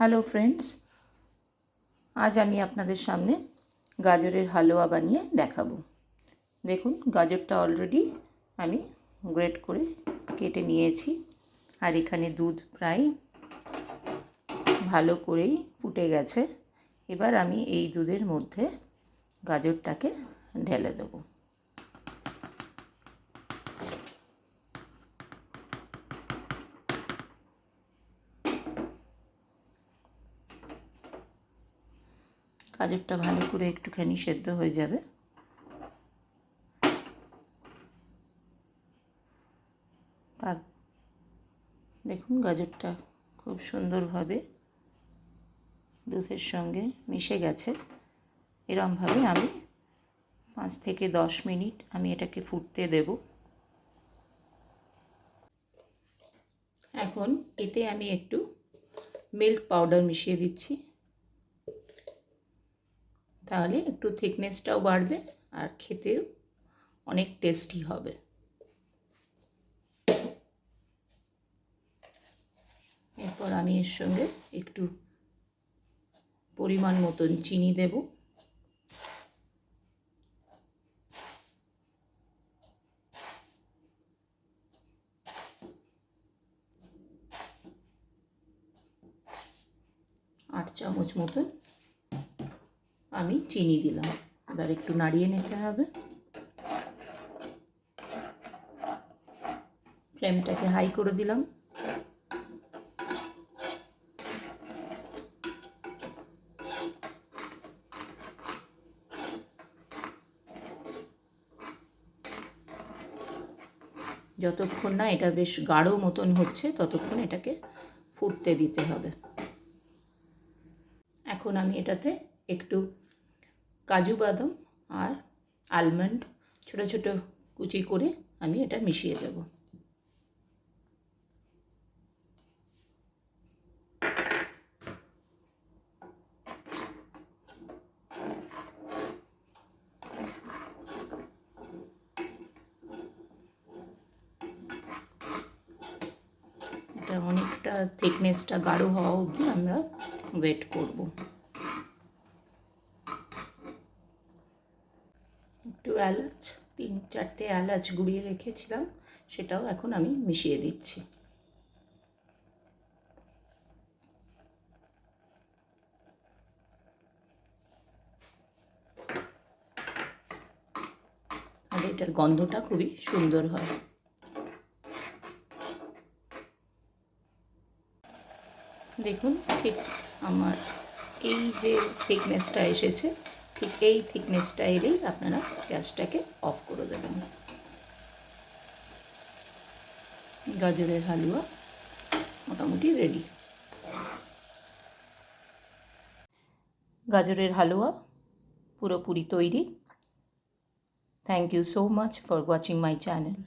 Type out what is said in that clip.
Hello friends আজ আমি আপনাদের সামনে গাজরের হালুয়া বানিয়ে দেখাবো। দেখুন, গাজরটা অলরেডি আমি গ্রেট করে কেটে নিয়েছি। আর এখানে দুধ প্রায় ভালো করেই ফুটে গেছে। এবার আমি এই দুধের মধ্যে গাজরটাকে ঢেলে দেবো। গাজরটা ভালো করে একটুখানি সেদ্ধ হয়ে যাবে। তার দেখুন গাজরটা খুব সুন্দরভাবে দুধের সঙ্গে মিশে গেছে। এরমভাবে আমি পাঁচ থেকে দশ মিনিট আমি এটাকে ফুটতে দেব। এখন এতে আমি একটু মিল্ক পাউডার মিশিয়ে দিচ্ছি। তাহলে একটু থিকনেসটাও বাড়বে আর খেতেও অনেক টেস্টি হবে। এরপর আমি এর সঙ্গে একটু পরিমাণ মতন চিনি দেব। আট চামচ মতন আমি চিনি দিলাম। এবার একটু নাড়িয়ে নিতে হবে। ফ্লেমটাকে হাই করে দিলাম। যতক্ষণ না এটা বেশ গাঢ় মতন হচ্ছে, ততক্ষণ এটাকে ফুটতে দিতে হবে। এখন আমি এটাতে একটু কাজু বাদাম আর আলমন্ড ছোটো ছোটো কুচি করে আমি এটা মিশিয়ে দেব। এটা অনেকটা থিকনেসটা গাঢ় হওয়া অবধি আমরা ওয়েট করব। একটু এলাচ, তিন চারটে এলাচ গুঁড়িয়ে রেখেছিলাম, সেটাও এখন আমি মিশিয়ে দিচ্ছি। আর এটার গন্ধটা খুবই সুন্দর হয়। দেখুন, ঠিক আমার এই যে থিকনেসটা এসেছে ঠিক এই থিকনেসটা এলেই আপনারা গ্যাসটাকে অফ করে দেবেন। গাজরের হালুয়া মোটামুটি রেডি গাজরের হালুয়া পুরোপুরি তৈরি। Thank you so much for watching my channel